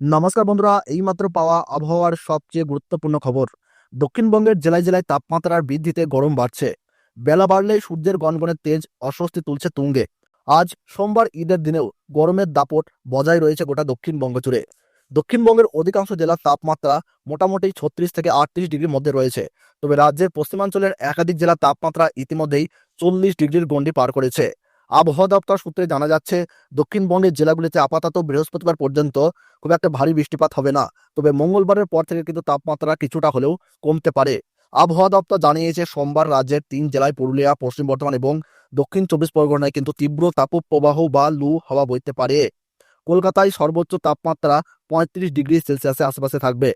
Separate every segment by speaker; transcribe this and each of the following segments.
Speaker 1: নমস্কার বন্ধুরা, এইমাত্র পাওয়া আবহাওয়ার সবচেয়ে গুরুত্বপূর্ণ খবর। দক্ষিণবঙ্গের জেলায় জেলায় তাপমাত্রার বৃদ্ধিতে গরম বাড়ছে। বেলা বাড়লে সূর্যের গনগনের তেজ অস্বস্তি তুলছে তুঙ্গে। আজ সোমবার ঈদের দিনেও গরমের দাপট বজায় রয়েছে গোটা দক্ষিণবঙ্গ জুড়ে। দক্ষিণবঙ্গের অধিকাংশ জেলার তাপমাত্রা মোটামুটি ছত্রিশ থেকে আটত্রিশ ডিগ্রির মধ্যে রয়েছে। তবে রাজ্যের পশ্চিমাঞ্চলের একাধিক জেলার তাপমাত্রা ইতিমধ্যেই চল্লিশ ডিগ্রির গণ্ডি পার করেছে। আবহাওয়া দপ্তর সূত্রে জানা যাচ্ছে, দক্ষিণবঙ্গের জেলাগুলিতে আপাতত বৃহস্পতিবার পর্যন্ত খুব একটা ভারী বৃষ্টিপাত হবে না। তবে মঙ্গলবারের পর থেকে কিন্তু তাপমাত্রা কিছুটা হলেও কমতে পারে। আবহাওয়া দপ্তর জানিয়েছে, সোমবার রাজ্যের তিন জেলায় পুরুলিয়া, পশ্চিম বর্ধমান এবং দক্ষিণ চব্বিশ পরগনায় কিন্তু তীব্র তাপপ্রবাহ বা লু হওয়া বইতে পারে। কলকাতায় সর্বোচ্চ তাপমাত্রা পঁয়ত্রিশ ডিগ্রি সেলসিয়াসের আশেপাশে থাকবে।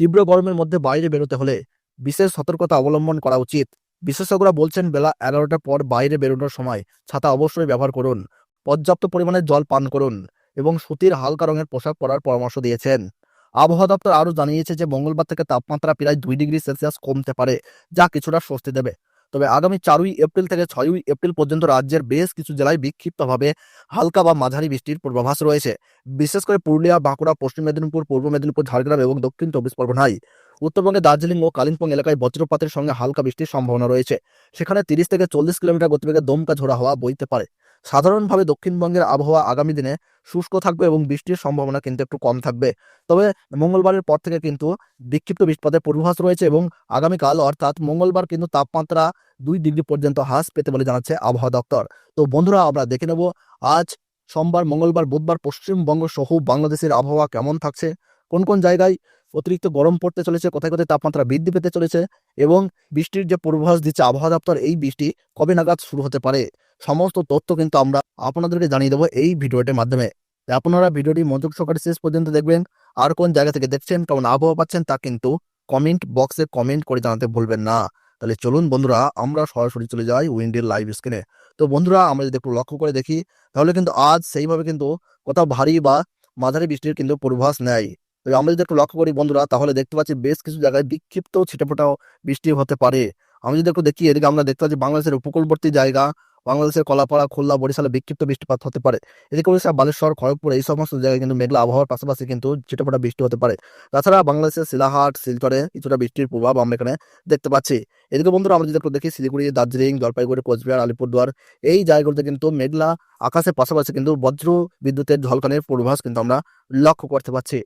Speaker 1: তীব্র গরমের মধ্যে বাইরে বেরোতে হলে বিশেষ সতর্কতা অবলম্বন করা উচিত। বিশেষজ্ঞরা বলছেন, বেলা এগারোটার পর বাইরে বেরোনোর সময় ছাতা অবশ্যই ব্যবহার করুন, পর্যাপ্ত পরিমাণে জল পান করুন এবং সুতির হালকা রঙের পোশাক পরার পরামর্শ দিয়েছেন। আবহাওয়া দপ্তর আরও জানিয়েছে যে, মঙ্গলবার থেকে তাপমাত্রা প্রায় দুই ডিগ্রি সেলসিয়াস কমতে পারে, যা কিছুটা স্বস্তি দেবে। তবে আগামী চারই এপ্রিল থেকে ছয়ই এপ্রিল পর্যন্ত রাজ্যের বেশ কিছু জেলায় বিক্ষিপ্তভাবে হালকা বা মাঝারি বৃষ্টির পূর্বাভাস রয়েছে। বিশেষ করে পুরুলিয়া, বাঁকুড়া, পশ্চিম মেদিনীপুর, পূর্ব মেদিনীপুর, ঝাড়গ্রাম এবং দক্ষিণ চব্বিশ পরগনায় উত্তরবঙ্গে দার্জিলিং ও কালিম্পং এলাকায় বজ্রপাতের সঙ্গে হালকা বৃষ্টির সম্ভাবনা রয়েছে। সেখানে তিরিশ থেকে চল্লিশ কিলোমিটার গতিবেগে দমকা ঝোড়া হওয়া বইতে পারে। সাধারণভাবে দক্ষিণবঙ্গের আবহাওয়া আগামী দিনে শুষ্ক থাকবে এবং বৃষ্টির সম্ভাবনা কিন্তু একটু কম থাকবে। তবে মঙ্গলবারের পর থেকে কিন্তু বিক্ষিপ্ত বৃষ্টিপাতের পূর্বাভাস রয়েছে এবং আগামীকাল অর্থাৎ মঙ্গলবার কিন্তু তাপমাত্রা দুই ডিগ্রি পর্যন্ত হ্রাস পেতে বলে জানাচ্ছে আবহাওয়া দপ্তর। তো বন্ধুরা, আমরা দেখে নেব আজ, সোমবার, মঙ্গলবার, বুধবার পশ্চিমবঙ্গ সহ বাংলাদেশের আবহাওয়া কেমন থাকছে, কোন কোন জায়গায় অতিরিক্ত গরম পড়তে চলেছে, কোথায় কোথায় তাপমাত্রা বৃদ্ধি পেতে চলেছে এবং বৃষ্টির যে পূর্বাভাস দিচ্ছে আবহাওয়া দপ্তর, এই বৃষ্টি কবে নাগাদ শুরু হতে পারে? সমস্ত তথ্য কিন্তু আমরা আপনাদেরকে জানিয়ে দেবো এই ভিডিওটির মাধ্যমে। আপনারা ভিডিওটি মনোযোগ সহকারে শেষ পর্যন্ত দেখবেন। আর কোন জায়গা থেকে দেখছেন, কেমন আবহাওয়া পাচ্ছেন, তা কিন্তু কমেন্ট বক্সে কমেন্ট করে জানাতে ভুলবেন না। তাহলে চলুন বন্ধুরা, আমরা সরাসরি চলে যাই উইন্ডের লাইভ স্ক্রিনে তো বন্ধুরা, আমরা যদি একটু লক্ষ্য করে দেখি, তাহলে কিন্তু আজ সেইভাবে কিন্তু কোথাও ভারী বা মাঝারি বৃষ্টির কিন্তু পূর্বাভাস নেয় তবে আমরা যদি একটু লক্ষ্য করি বন্ধুরা, তাহলে দেখতে পাচ্ছি বেশ কিছু জায়গায় বিক্ষিপ্ত ছিটেফোঁটাও বৃষ্টি হতে পারে। আমি যদি একটু দেখি, এদিকে আমরা দেখতে পাচ্ছি বাংলাদেশের উপকূলবর্তী জায়গা, বাংলাদেশের কলাপাড়া, খুলনা, বরিশালে বিক্ষিপ্ত বৃষ্টিপাত হতে পারে। এদিকে উড়িষ্যা বালেশ্বর, খড়গপুর এই সমস্ত জায়গায় কিন্তু মেঘলা আবহাওয়ার পাশাপাশি কিন্তু ছিটেফোঁটা বৃষ্টি হতে পারে। তাছাড়া বাংলাদেশের শিলাহাট, শিলচরে কিছুটা বৃষ্টির প্রভাব আমরা এখানে দেখতে পাচ্ছি। এদিকে বন্ধুরা, আমরা যদি একটু দেখি শিলিগুড়ি, দার্জিলিং, জলপাইগুড়ি, কোচবিহার, আলিপুরদুয়ার, এই জায়গাগুলোতে কিন্তু মেঘলা আকাশের পাশাপাশি কিন্তু বজ্র বিদ্যুতের ঝলকানের পূর্বাভাস কিন্তু আমরা লক্ষ্য করতে পারছি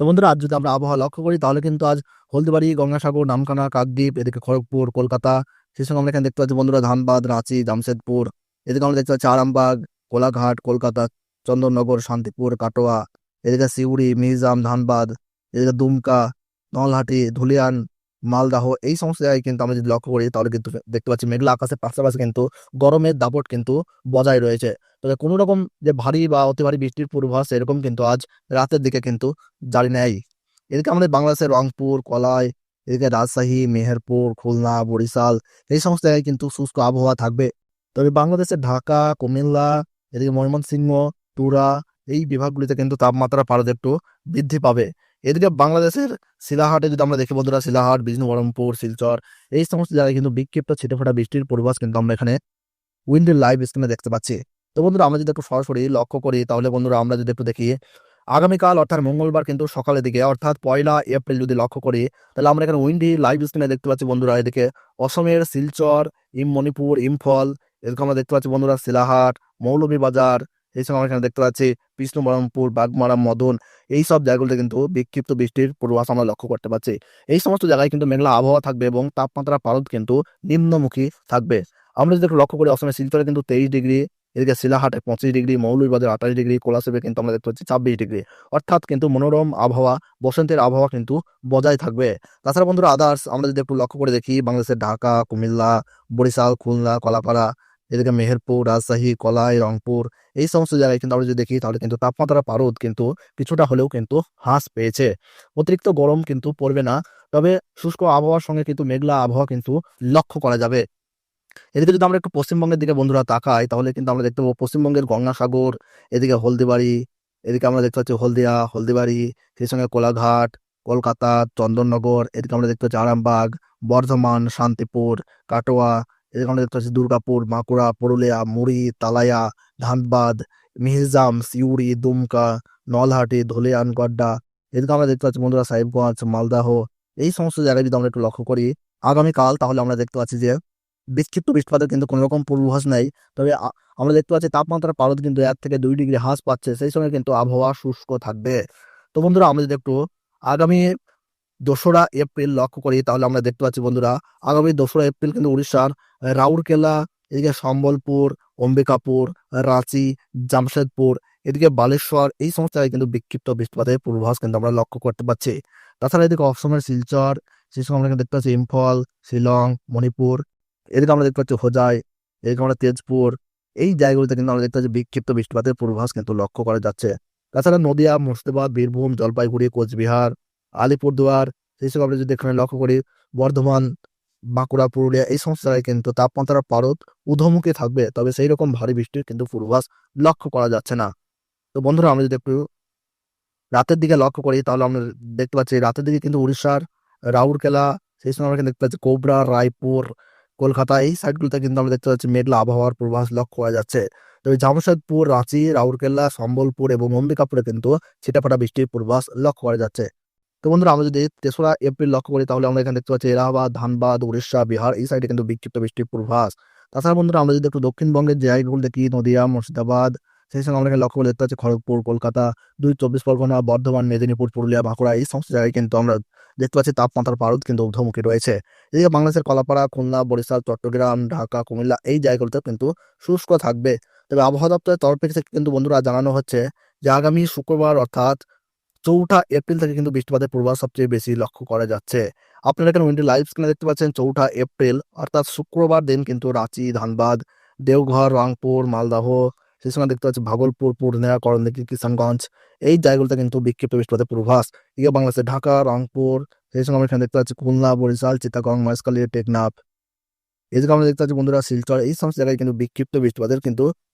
Speaker 1: তো বন্ধুরা, আজ যদি আমরা আবহাওয়া লক্ষ্য করি, তাহলে কিন্তু আজ হলদিবাড়ি, গঙ্গাসাগর নামখানা কাকদ্বীপ, এদিকে খড়গপুর, কলকাতা, সেই সঙ্গে আমরা এখানে দেখতে পাচ্ছি বন্ধুরা ধানবাদ, রাঁচি, জামশেদপুর, এদিকে আমরা দেখতে পাচ্ছি আরামবাগ, কোলাঘাট, কলকাতা, চন্দননগর, শান্তিপুর, কাটোয়া, এদিকে সিউড়ি মির্জাম ধানবাদ, এদিকে দুমকা, নলহাটি, ধুলিয়ান মালদাহ, এই সমস্ত জায়গায় কিন্তু আমরা যদি লক্ষ্য করি, তাহলে কিন্তু দেখতে পাচ্ছি মেঘলা আকাশের পাশাপাশি কিন্তু গরমের দাপট কিন্তু বজায় রয়েছে। তবে কোনো রকম যে ভারী বা অতি ভারী বৃষ্টির পূর্বাভাস, এরকম কিন্তু আজ রাতের দিকে কিন্তু জারি নেয় এদিকে আমাদের বাংলাদেশের রংপুর, কলাই, এদিকে রাজশাহী, মেহেরপুর, খুলনা, বরিশাল, এই সমস্ত জায়গায় কিন্তু শুষ্ক আবহাওয়া থাকবে। তবে বাংলাদেশের ঢাকা, কুমিল্লা, এদিকে ময়মনসিংহ টুরা এই বিভাগগুলিতে কিন্তু তাপমাত্রা পারদ একটু বৃদ্ধি পাবে। এদিকে বাংলাদেশের শিলাহাটে যদি আমরা দেখি বন্ধুরা শিলাহাট বিষ্ণুবরমপুর, শিলচর, এই সমস্ত জায়গায় কিন্তু বিক্ষিপ্ত ছিটেফোঁটা বৃষ্টির পূর্বাভাস কিন্তু আমরা এখানে উইন্ডের লাইভ স্ক্রিনে দেখতে পাচ্ছি। তো বন্ধুরা, আমরা যদি একটু সরাসরি লক্ষ্য করি, তাহলে বন্ধুরা আমরা যদি একটু দেখি, আগামীকাল অর্থাৎ মঙ্গলবার কিন্তু সকালের দিকে, অর্থাৎ পয়লা এপ্রিল যদি লক্ষ্য করি, তাহলে আমরা এখানে উইন্ডি লাইভ স্ক্রিনে দেখতে পাচ্ছি বন্ধুরা, এদিকে অসমের শিলচর ইম মণিপুর ইম্ফল এদিকে আমরা দেখতে পাচ্ছি বন্ধুরা শিলাহাট মৌলভীবাজার এই সময় আমরা এখানে দেখতে পাচ্ছি বিষ্ণুবরমপুর, বাগমারা, মদন, এই সব জায়গাগুলোতে কিন্তু বিক্ষিপ্ত বৃষ্টির পূর্বাভাস আমরা লক্ষ্য করতে পারছি। এই সমস্ত জায়গায় কিন্তু মেঘলা আবহাওয়া থাকবে এবং তাপমাত্রা, পারদ কিন্তু নিম্নমুখী থাকবে। আমরা যদি একটু লক্ষ্য করি, অসমের শিলচরে কিন্তু তেইশ ডিগ্রি, এদিকে শিলাহাটে পঁচিশ ডিগ্রি, মৌলভীবাজার আঠাশ ডিগ্রি, কোলাশিবে কিন্তু আমরা দেখতে পাচ্ছি ছাব্বিশ ডিগ্রি। অর্থাৎ কিন্তু মনোরম আবহাওয়া, বসন্তের আবহাওয়া কিন্তু বজায় থাকবে। তাছাড়া বন্ধুরা আদার্স আমরা যদি একটু লক্ষ্য করে দেখি, বাংলাদেশের ঢাকা, কুমিল্লা, বরিশাল, খুলনা, কলাপাড়া এদিকে মেহেরপুর, রাজশাহী, কলাই, রংপুর এই সমস্ত জায়গায় কিন্তু আমরা যদি দেখি তাহলে কিন্তু তাপমাত্রা পারদ কিন্তু কিছুটা হলেও কিন্তু হ্রাস পেয়েছে। অতিরিক্ত গরম কিন্তু পড়বে না, তবে শুষ্ক আবহাওয়ার সঙ্গে কিন্তু মেঘলা আবহাওয়া কিন্তু লক্ষ্য করা যাবে। এদিকে যদি আমরা একটু পশ্চিমবঙ্গের দিকে বন্ধুরা তাকাই তাহলে কিন্তু আমরা দেখতে পাবো পশ্চিমবঙ্গের গঙ্গাসাগর, এদিকে হলদিবাড়ি, এদিকে আমরা দেখতে পাচ্ছি হলদিয়া, হলদিবাড়ি, সেই সঙ্গে কোলাঘাট, কলকাতা, চন্দননগর, এদিকে আমরা দেখতে পাচ্ছি আরামবাগ, বর্ধমান, শান্তিপুর, কাটোয়া এদিকে আমরা দেখতে পাচ্ছি দুর্গাপুর, বাঁকুড়া, পুরুলিয়া, মুড়ি, তালায়া, ধানবাদ মিহিজাম সিউড়ি, দুমকা, নলহাটি ধুলিয়ান গড্ডা এদিকে আমরা দেখতে পাচ্ছি বন্ধুরা সাহেবগঞ্জ, মালদাহ। এই সমস্ত জায়গায় যদি আমরা একটু লক্ষ্য করি, আগামীকাল তাহলে আমরা দেখতে পাচ্ছি যে বিক্ষিপ্ত বৃষ্টিপাতের কিন্তু কোনো রকম পূর্বাভাস নেই। তবে আমরা দেখতে পাচ্ছি তাপমাত্রার পারদ কিন্তু এক থেকে দুই ডিগ্রি হ্রাস পাচ্ছে, সেই সময় কিন্তু আবহাওয়া শুষ্ক থাকবে। তো বন্ধুরা, আমরা যদি একটু আগামী দোসরা এপ্রিল লক্ষ্য করি, তাহলে আমরা দেখতে পাচ্ছি বন্ধুরা, আগামী দোসরা এপ্রিল কিন্তু উড়িষ্যার রাউরকেলা, এদিকে সম্বলপুর, অম্বিকাপুর, রাঁচি, জামশেদপুর, এদিকে বালেশ্বর, এই সমস্ত জায়গায় কিন্তু বিক্ষিপ্ত বৃষ্টিপাতের পূর্বাভাস কিন্তু আমরা লক্ষ্য করতে পারছি তাছাড়া এদিকে অসমের শিলচর, সেই সঙ্গে আমরা দেখতে পাচ্ছি ইম্ফল, শিলং, মণিপুর, এদিকে আমরা দেখতে পাচ্ছি হোজাই, এদিকে আমরা তেজপুর, এই জায়গাগুলোতে কিন্তু আমরা দেখতে পাচ্ছি বিক্ষিপ্ত বৃষ্টিপাতের পূর্বাভাস কিন্তু লক্ষ্য করা যাচ্ছে। তাছাড়া নদিয়া, মুর্শিদাবাদ, বীরভূম, জলপাইগুড়ি, কোচবিহার আলিপুরদুয়ার সেই সব আমরা যদি এখানে লক্ষ্য করি, বর্ধমান, বাঁকুড়া, পুরুলিয়া, এই সমস্ত জায়গায় কিন্তু তাপমাত্রার পারদ ঊর্ধ্বমুখী থাকবে। তবে সেই রকম ভারী বৃষ্টির কিন্তু পূর্বাভাস লক্ষ্য করা যাচ্ছে না। তো বন্ধুরা, আমরা যদি একটু রাতের দিকে লক্ষ্য করি, তাহলে আমরা দেখতে পাচ্ছি রাতের দিকে কিন্তু উড়িষ্যার রাউরকেলা, সেই সময় আমরা কিন্তু দেখতে পাচ্ছি কোবরা, রায়পুর, কলকাতা, এই সাইডগুলোতে কিন্তু আমরা দেখতে পাচ্ছি মেঘলা আবহাওয়ার পূর্বাভাস লক্ষ্য করা যাচ্ছে। তবে জামশেদপুর, রাঁচি, রাউরকেলা, সম্বলপুর এবং অম্বিকাপুরে কিন্তু ছিটাফাটা বৃষ্টির পূর্বাভাস লক্ষ্য করা যাচ্ছে। তো বন্ধুরা, আমরা যদি তেসরা এপ্রিল লক্ষ্য করি, তাহলে আমরা এখানে দেখতে পাচ্ছি এলাহাবাদ, ধানবাদ, উড়িষ্যা, বিহার, এই সাইডে কিন্তু বিক্ষিপ্ত বৃষ্টির পূর্বাভাস। তাছাড়া বন্ধুরা, আমরা যদি একটু দক্ষিণবঙ্গের জায়গাগুলো দেখি, নদিয়া, মুর্শিদাবাদ, সেই সঙ্গে আমরা এখানে লক্ষ্য করে দেখতে পাচ্ছি খড়গপুর, কলকাতা, দুই চব্বিশ পরগনা, বর্ধমান, মেদিনীপুর, পুরুলিয়া, বাঁকুড়া, এই সমস্ত জায়গায় কিন্তু আমরা দেখতে পাচ্ছি তাপমাত্রার পারদ কিন্তু ঊর্ধ্বমুখী রয়েছে। এদিকে বাংলাদেশের কলাপাড়া, খুলনা, বরিশাল, চট্টগ্রাম, ঢাকা, কুমিল্লা, এই জায়গাগুলোতে কিন্তু শুষ্ক থাকবে। তবে আবহাওয়া দপ্তরের তরফ থেকে কিন্তু বন্ধুরা জানানো হচ্ছে যে আগামী শুক্রবার, অর্থাৎ চৌঠা এপ্রিল থেকে কিন্তু বৃষ্টিপাতের পূর্বাভাস সবচেয়ে বেশি লক্ষ্য করা যাচ্ছে। আপনারা এখানে উইন্ডি লাইভ স্ক্রিনে দেখতে পাচ্ছেন, চৌঠা এপ্রিল, অর্থাৎ শুক্রবার দিন কিন্তু রাঁচি, ধানবাদ, দেওঘর, রংপুর, মালদাহ, সেই সঙ্গে দেখতে পাচ্ছি ভাগলপুর পূর্ণিয়া করণদিঘি কিষানগঞ্জ, এই জায়গাগুলোতে কিন্তু বিক্ষিপ্ত বৃষ্টিপাতের পূর্বাভাস। এদিকে বাংলাদেশের ঢাকা, রংপুর, সেই সঙ্গে আমরা এখানে দেখতে পাচ্ছি খুলনা, বরিশাল, চিটাগং, মহেশখালী, টেকনাফ। এদিকে আমরা দেখতে পাচ্ছি বন্ধুরা, শিলচর, এই সমস্ত জায়গায় কিন্তু বিক্ষিপ্ত বৃষ্টিপাতের কিন্তু